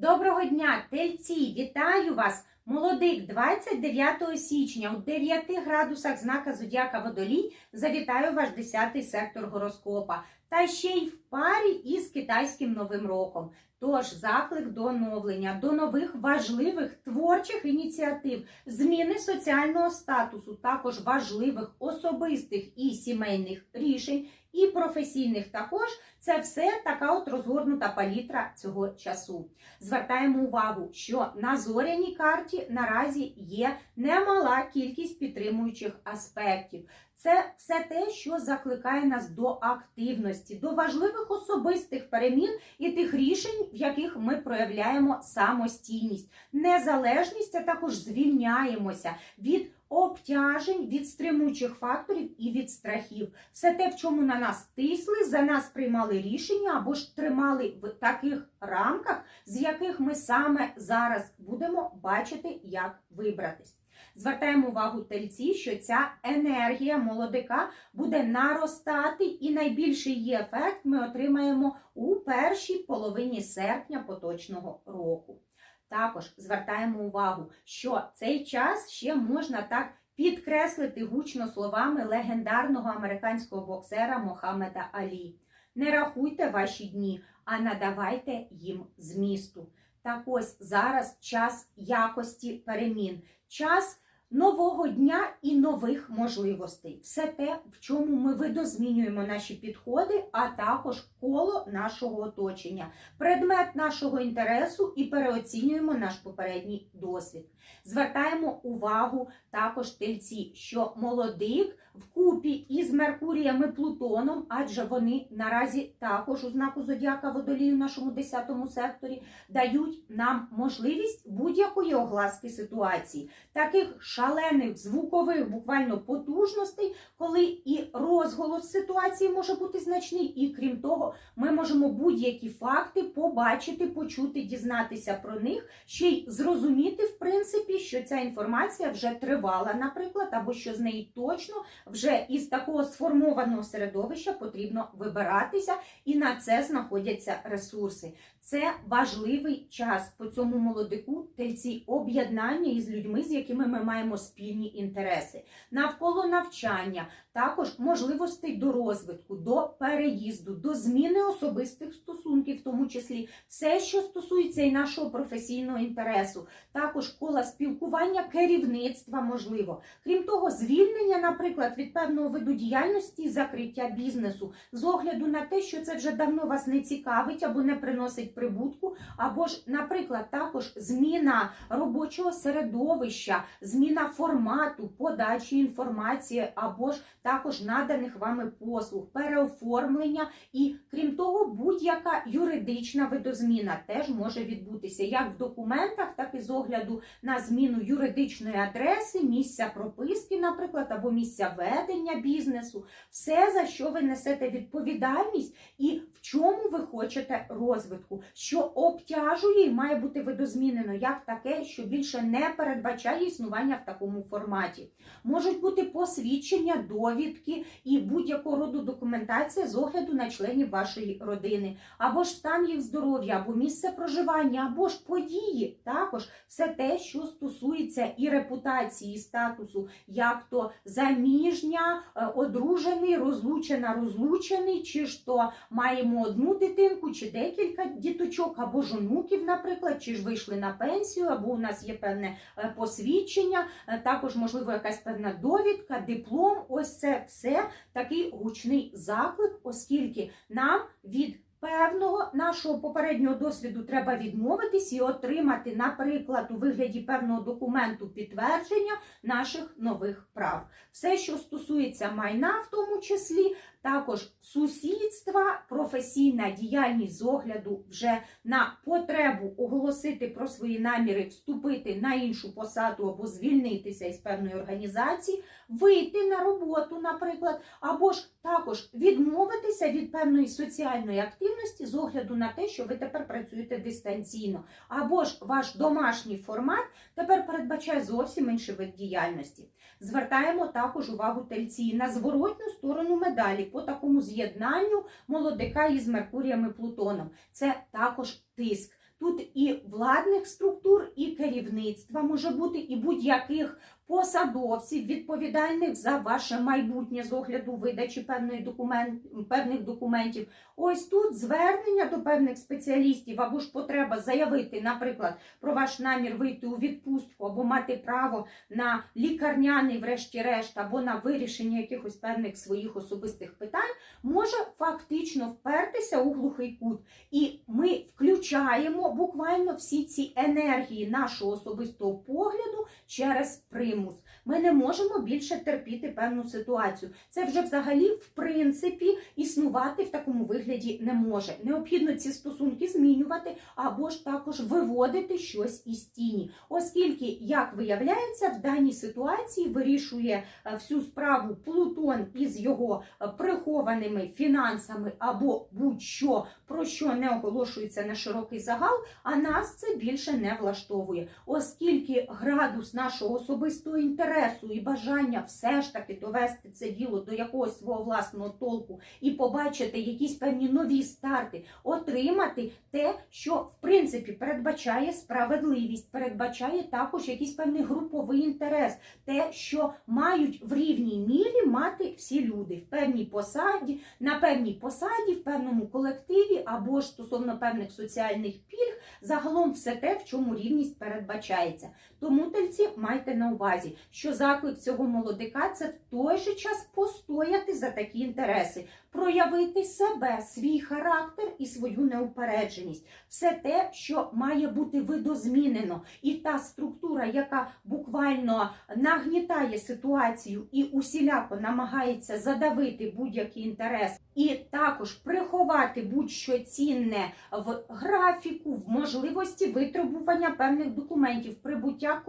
Доброго дня, тельці! Вітаю вас! Молодик 29 січня у 9 градусах знака Зодіака Водолій завітаю ваш 10 сектор гороскопа. Та ще й в парі із китайським новим роком. Тож заклик до оновлення, до нових важливих творчих ініціатив, зміни соціального статусу, також важливих особистих і сімейних рішень, і професійних також. Це все така от розгорнута палітра цього часу. Звертаємо увагу, що на зоряній карті наразі є немала кількість підтримуючих аспектів. Це все те, що закликає нас до активності, до важливих особистих перемін і тих рішень, в яких ми проявляємо самостійність, незалежність, а також звільняємося від обтяжень, від стримуючих факторів і від страхів. Все те, в чому на нас тисли, за нас приймали рішення або ж тримали в таких рамках, з яких ми саме зараз будемо бачити, як вибратись. Звертаємо увагу тельці, що ця енергія молодика буде наростати, і найбільший її ефект ми отримаємо у першій половині серпня поточного року. Також звертаємо увагу, що цей час ще можна так підкреслити гучно словами легендарного американського боксера Мохаммеда Алі. Не рахуйте ваші дні, а надавайте їм змісту. Так ось зараз час якості перемін, час нового дня і нових можливостей. Все те, в чому ми видозмінюємо наші підходи, а також коло нашого оточення, предмет нашого інтересу і переоцінюємо наш попередній досвід. Звертаємо увагу також тельці, що молодик вкупі із Меркурієм і Плутоном, адже вони наразі також у знаку Зодіака Водолію в нашому 10 секторі дають нам можливість будь-якої огласки ситуації, таких шалених звукових буквально потужностей, коли і розголос ситуації може бути значний, і крім того, ми можемо будь-які факти побачити, почути, дізнатися про них, ще й зрозуміти, в принципі, що ця інформація вже тривала, наприклад, або що з неї точно вже із такого сформованого середовища потрібно вибиратися, і на це знаходяться ресурси. Це важливий час по цьому молодику, тельці об'єднання із людьми, з якими ми маємо спільні інтереси, навколо навчання, також можливостей до розвитку, до переїзду, до зміни особистих стосунків, в тому числі все, що стосується і нашого професійного інтересу, також кола спілкування керівництва можливо. Крім того, звільнення, наприклад, від певного виду діяльності, закриття бізнесу. З огляду на те, що це вже давно вас не цікавить або не приносить прибутку, або ж, наприклад, також зміна робочого середовища, зміна формату подачі інформації, або ж також наданих вами послуг, переоформлення і, крім того, будь-яка юридична видозміна теж може відбутися як в документах, так і з огляду на зміну юридичної адреси, місця прописки, наприклад, або місця ведення бізнесу, все за що ви несете відповідальність і в чому ви хочете розвитку, що обтяжує і має бути видозмінено як таке, що більше не передбачає існування в такому форматі. Можуть бути посвідчення, довідки і будь-якого роду документація з огляду на членів вашої родини, або ж стан їх здоров'я, або місце проживання, або ж події. Також все те, що стосується і репутації, і статусу, як то заміжня, е, одружений, розлучена, розлучений, чи ж то маємо одну дитинку, чи декілька діточок, або ж онуків, наприклад, чи ж вийшли на пенсію, або у нас є певне е, посвідчення, е, також, можливо, якась певна довідка, диплом. Ось це все такий гучний заклик, оскільки нам від Певного нашого попереднього досвіду треба відмовитись і отримати, наприклад, у вигляді певного документу підтвердження наших нових прав. Все, що стосується майна, в тому числі, також сусідства, професійна діяльність з огляду вже на потребу оголосити про свої наміри, вступити на іншу посаду або звільнитися із певної організації, вийти на роботу, наприклад, або ж також відмовитися від певної соціальної активності з огляду на те, що ви тепер працюєте дистанційно, або ж ваш домашній формат тепер передбачає зовсім інший вид діяльності. Звертаємо також увагу тельці на зворотню сторону медалі по такому з'єднанню молодика із Меркурієм і Плутоном. Це також тиск. Тут і владних структур, і керівництва може бути, і будь-яких посадовців, відповідальних за ваше майбутнє з огляду видачі певної документ, певних документів. Ось тут звернення до певних спеціалістів або ж потреба заявити, наприклад, про ваш намір вийти у відпустку або мати право на лікарняний, врешті-решт, або на вирішення якихось певних своїх особистих питань, може фактично впертися у глухий кут. І ми включаємо буквально всі ці енергії нашого особистого погляду через temos Ми не можемо більше терпіти певну ситуацію. Це вже взагалі, в принципі, існувати в такому вигляді не може. Необхідно ці стосунки змінювати або ж також виводити щось із тіні, оскільки, як виявляється, в даній ситуації вирішує е, всю справу Плутон із його е, прихованими фінансами або будь-що про що не оголошується на широкий загал, а нас це більше не влаштовує, оскільки градус нашого особистого інтересу і бажання все ж таки довести це діло до якогось свого власного толку і побачити якісь певні нові старти, отримати те, що в принципі передбачає справедливість, передбачає також якийсь певний груповий інтерес, те, що мають в рівній мірі мати всі люди в певній посаді, на певній посаді, в певному колективі або ж стосовно певних соціальних пільг, загалом все те, в чому рівність передбачається. Тому тельці майте на увазі, що заклик цього молодика це в той же час постояти за такі інтереси, проявити себе, свій характер і свою неупередженість. Все те, що має бути видозмінено, і та структура, яка буквально нагнітає ситуацію і усіляко намагається задавити будь-який інтерес, і також приховати будь-що цінне в графіку, в можливості витребування певних документів, прибуття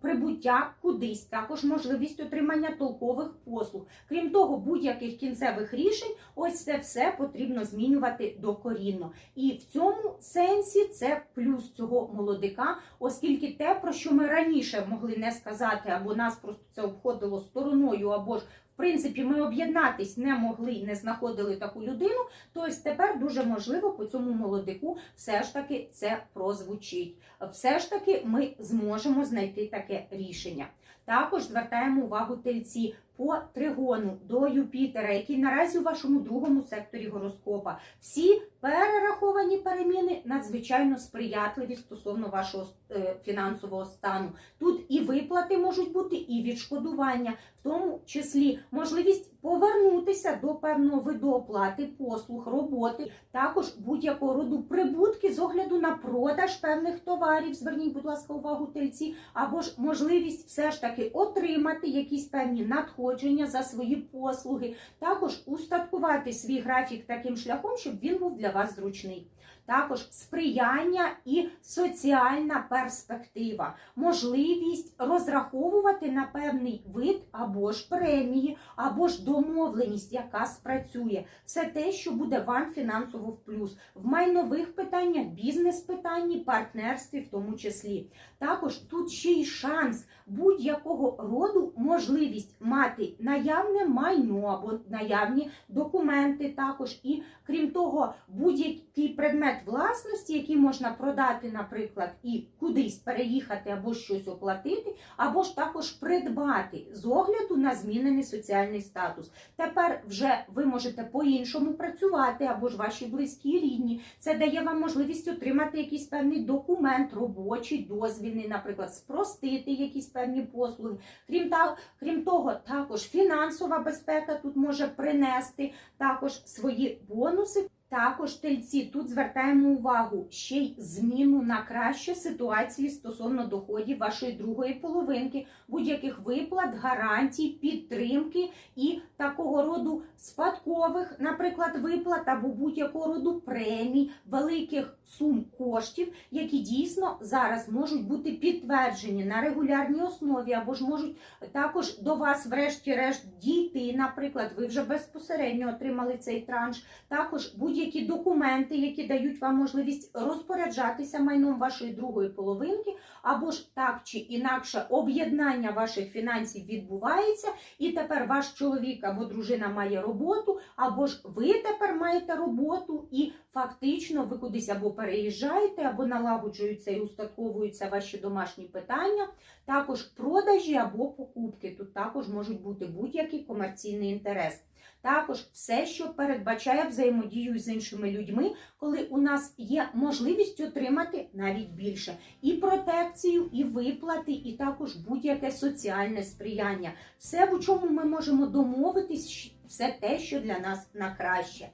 Прибуття кудись, також можливість отримання толкових послуг. Крім того, будь-яких кінцевих рішень, ось це все потрібно змінювати докорінно. І в цьому сенсі це плюс цього молодика, оскільки те, про що ми раніше могли не сказати, або нас просто це обходило стороною, або ж принципі ми об'єднатись не могли і не знаходили таку людину, то ось тепер дуже можливо по цьому молодику все ж таки це прозвучить. Все ж таки ми зможемо знайти таке рішення. Також звертаємо увагу тельці по тригону до Юпітера, який наразі у вашому другому секторі гороскопа. Всі перераховані переміни надзвичайно сприятливі стосовно вашого е, фінансового стану. Тут і виплати можуть бути, і відшкодування, в тому числі можливість повернутися до певного виду оплати, послуг, роботи, також будь-якого роду прибутки з огляду на продаж певних товарів. Зверніть, будь ласка, увагу тельці, або ж можливість все ж таки отримати якісь певні надходження за свої послуги, також устаткувати свій графік таким шляхом, щоб він був для вас зручний. Також сприяння і соціальна перспектива, можливість розраховувати на певний вид або ж премії, або ж домовленість, яка спрацює. Все те, що буде вам фінансово в плюс в майнових питаннях, бізнес-питанні, партнерстві, в тому числі. Також тут ще й шанс будь-якого роду можливість мати наявне майно або наявні документи також. І крім того, будь-який предмет власності, який можна продати, наприклад, і кудись переїхати або щось оплатити, або ж також придбати з огляду на змінений соціальний статус. Тепер вже ви можете по-іншому працювати, або ж ваші близькі рідні. Це дає вам можливість отримати якийсь певний документ, робочий, дозвільний, наприклад, спростити якісь певні послуги. Крім та, крім того, також фінансова безпека тут може принести також свої бонуси. Також тельці тут звертаємо увагу ще й зміну на краще ситуації стосовно доходів вашої другої половинки, будь-яких виплат, гарантій, підтримки і такого роду спадкових, наприклад, виплат або будь-якого роду премій, великих сум коштів, які дійсно зараз можуть бути підтверджені на регулярній основі, або ж можуть також до вас, врешті-решт, дійти. Наприклад, ви вже безпосередньо отримали цей транш. Також будь будь-які документи, які дають вам можливість розпоряджатися майном вашої другої половинки, або ж так чи інакше об'єднання ваших фінансів відбувається, і тепер ваш чоловік або дружина має роботу, або ж ви тепер маєте роботу, і фактично ви кудись або переїжджаєте, або налагоджуються і устатковуються ваші домашні питання. Також продажі або покупки. Тут також можуть бути будь-який комерційний інтерес. Також все, що передбачає взаємодію з іншими людьми, коли у нас є можливість отримати навіть більше і протекцію, і виплати, і також будь-яке соціальне сприяння. Все, в чому ми можемо домовитись, все те, що для нас на краще.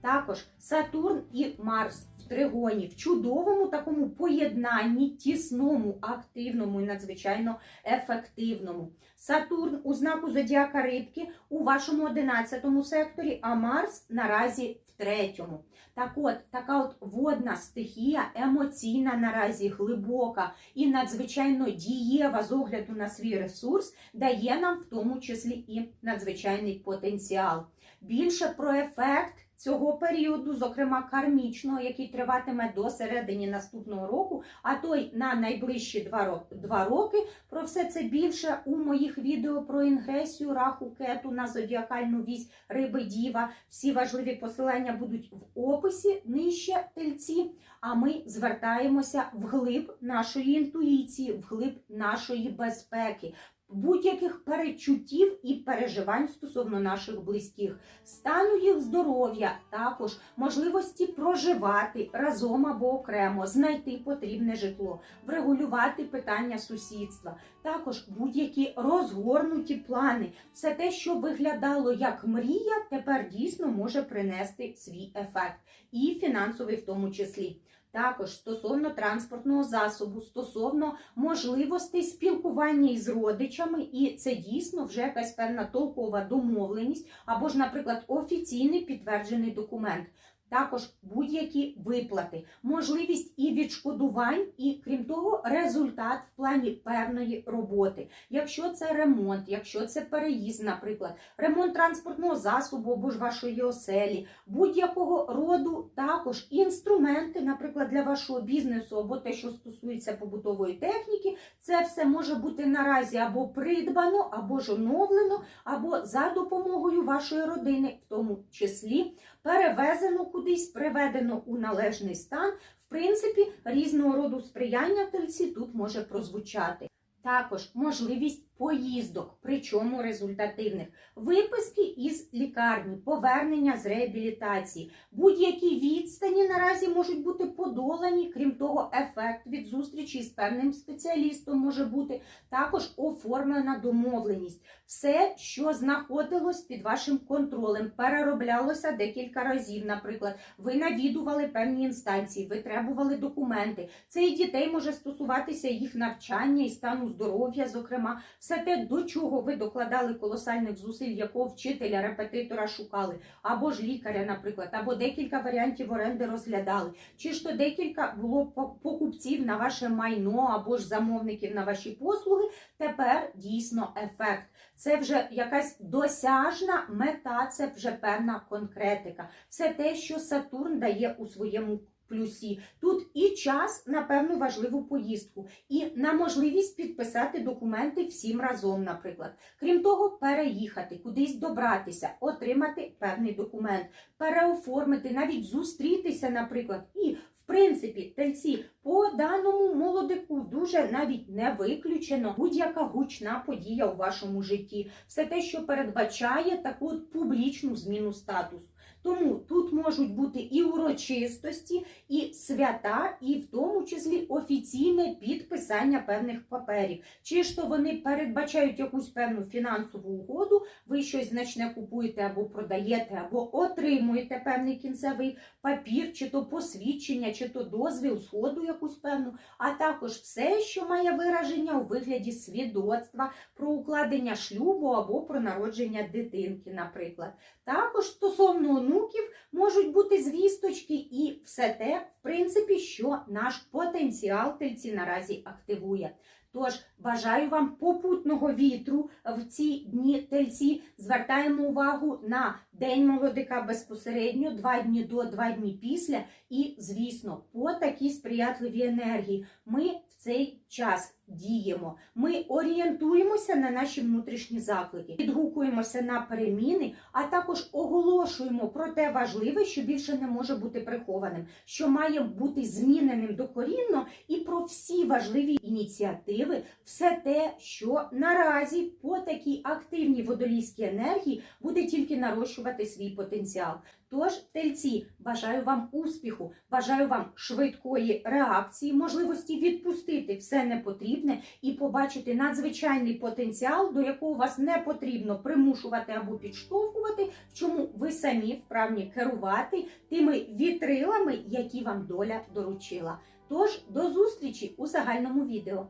Також Сатурн і Марс тригоні в чудовому такому поєднанні, тісному, активному і надзвичайно ефективному. Сатурн у знаку зодіака рибки у вашому 11 секторі, а Марс наразі в третьому. Так от, така от водна стихія, емоційна наразі, глибока і надзвичайно дієва з огляду на свій ресурс, дає нам в тому числі і надзвичайний потенціал. Більше про ефект цього періоду, зокрема кармічного, який триватиме до середини наступного року, а то й на найближчі два, роки. Про все це більше у моїх відео про інгресію, раху, кету на зодіакальну вісь риби діва. Всі важливі посилання будуть в описі нижче тельці. А ми звертаємося вглиб нашої інтуїції, вглиб нашої безпеки. Будь-яких перечуттів і переживань стосовно наших близьких, стану їх здоров'я, також можливості проживати разом або окремо, знайти потрібне житло, врегулювати питання сусідства, також будь-які розгорнуті плани. Все те, що виглядало як мрія, тепер дійсно може принести свій ефект, і фінансовий в тому числі. Також стосовно транспортного засобу, стосовно можливостей спілкування із родичами, і це дійсно вже якась певна толкова домовленість, або ж, наприклад, офіційний підтверджений документ. Також будь-які виплати, можливість і відшкодувань, і крім того, результат в плані певної роботи. Якщо це ремонт, якщо це переїзд, наприклад, ремонт транспортного засобу або ж вашої оселі, будь-якого роду також інструменти, наприклад, для вашого бізнесу або те, що стосується побутової техніки, це все може бути наразі або придбано, або ж оновлено, або за допомогою вашої родини, в тому числі перевезено кудись, приведено у належний стан. В принципі, різного роду сприяння тельці тут може прозвучати. Також можливість поїздок, причому результативних, виписки із лікарні, повернення з реабілітації, будь-які відстані наразі можуть бути подолані. Крім того, ефект від зустрічі з певним спеціалістом може бути також оформлена домовленість. Все, що знаходилось під вашим контролем, перероблялося декілька разів. Наприклад, ви навідували певні інстанції, ви требували документи. Це і дітей може стосуватися їх навчання і стану здоров'я, зокрема, все те, до чого ви докладали колосальних зусиль, якого вчителя, репетитора шукали, або ж лікаря, наприклад, або декілька варіантів оренди розглядали, чи ж то декілька було покупців на ваше майно, або ж замовників на ваші послуги. Тепер дійсно ефект. Це вже якась досяжна мета, це вже певна конкретика. Все те, що Сатурн дає у своєму плюсі. Тут і час на певну важливу поїздку, і на можливість підписати документи всім разом, наприклад. Крім того, переїхати, кудись добратися, отримати певний документ, переоформити, навіть зустрітися, наприклад, і в принципі, тельці по даному молодику дуже навіть не виключено будь-яка гучна подія у вашому житті. Все те, що передбачає таку публічну зміну статусу. Тому тут можуть бути і урочистості, і свята, і в тому числі офіційне підписання певних паперів. Чи ж то вони передбачають якусь певну фінансову угоду, ви щось значне купуєте або продаєте, або отримуєте певний кінцевий папір, чи то посвідчення, чи то дозвіл, згоду якусь певну, а також все, що має вираження у вигляді свідоцтва про укладення шлюбу або про народження дитинки, наприклад. Також стосовно онуків можуть бути звісточки і все те, в принципі, що наш потенціал тельці наразі активує. Тож бажаю вам попутного вітру в ці дні тельці. Звертаємо увагу на день молодика безпосередньо, два дні до, два дні після. І, звісно, по такій сприятливій енергії ми в цей час діємо. Ми орієнтуємося на наші внутрішні заклики, підгукуємося на переміни, а також оголошуємо про те важливе, що більше не може бути прихованим, що має бути зміненим докорінно, і про всі важливі ініціативи, все те, що наразі по такій активній водолійській енергії буде тільки нарощувати свій потенціал. Тож, тельці, бажаю вам успіху, бажаю вам швидкої реакції, можливості відпустити все непотрібне і побачити надзвичайний потенціал, до якого вас не потрібно примушувати або підштовхувати, в чому ви самі вправні керувати тими вітрилами, які вам доля доручила. Тож до зустрічі у загальному відео.